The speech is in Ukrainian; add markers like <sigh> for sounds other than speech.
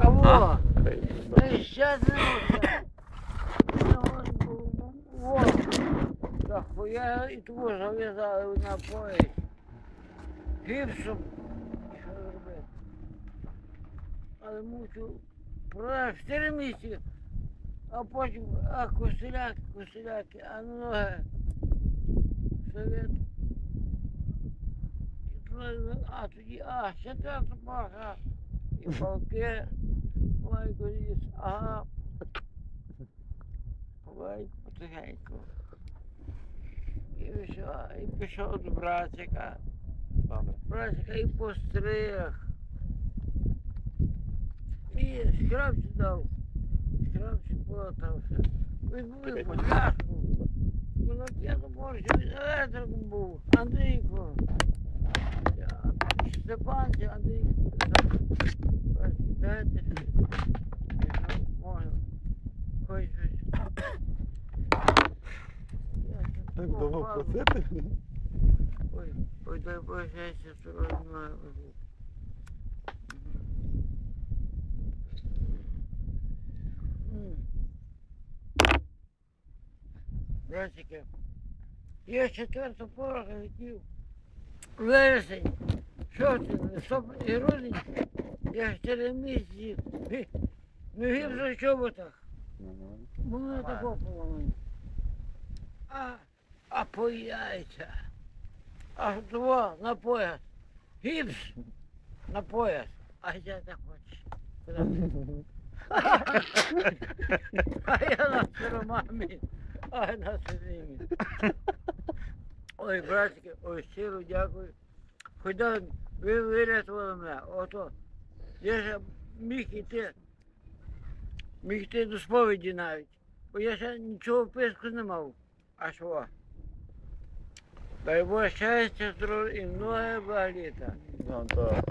Кого? Та щас не може. Во. Так, я і того зав'язали на пояс. Гіпсом. Що робити? Але мусив продати 4 місяці, а потім, а костеляки, костеляки, а ноги. Совет. А тоді, а, ще треба паха. І палки. Ой, коліс, ага. Ой, потихеньку. І все, і пішов до братика. Братика і постриг. І скрабці дав. Скрабці полотався. Відбули пляшку. Воно п'яно може, він електриком був. Андрійко. Я- Степан чи Андрійко. Дайте. Можна. Хоч щось. Я ще Так довго просити? Ой, ой, дай Боже, щастя, здоров'я. Братики, я четверту порога хотів. Вересень, жовтень, листопад і грудень. Я місяці. Гі- Ну гірше в чоботах. Воно такого поломано. А, а по яйця. А два на пояс. Гіпс на пояс. А я так хочу. <laughs> А я на сиромамі. А на сиромі. Ой, братики, ой, щиро дякую. Хоча ви вирятували мене. Ото. Я ж міг іти. Міг йти до сповіді навіть. Бо я ще нічого писку не мав. А що? Дай Боже щастя, здоров'я і многое благоліта. Ну, так.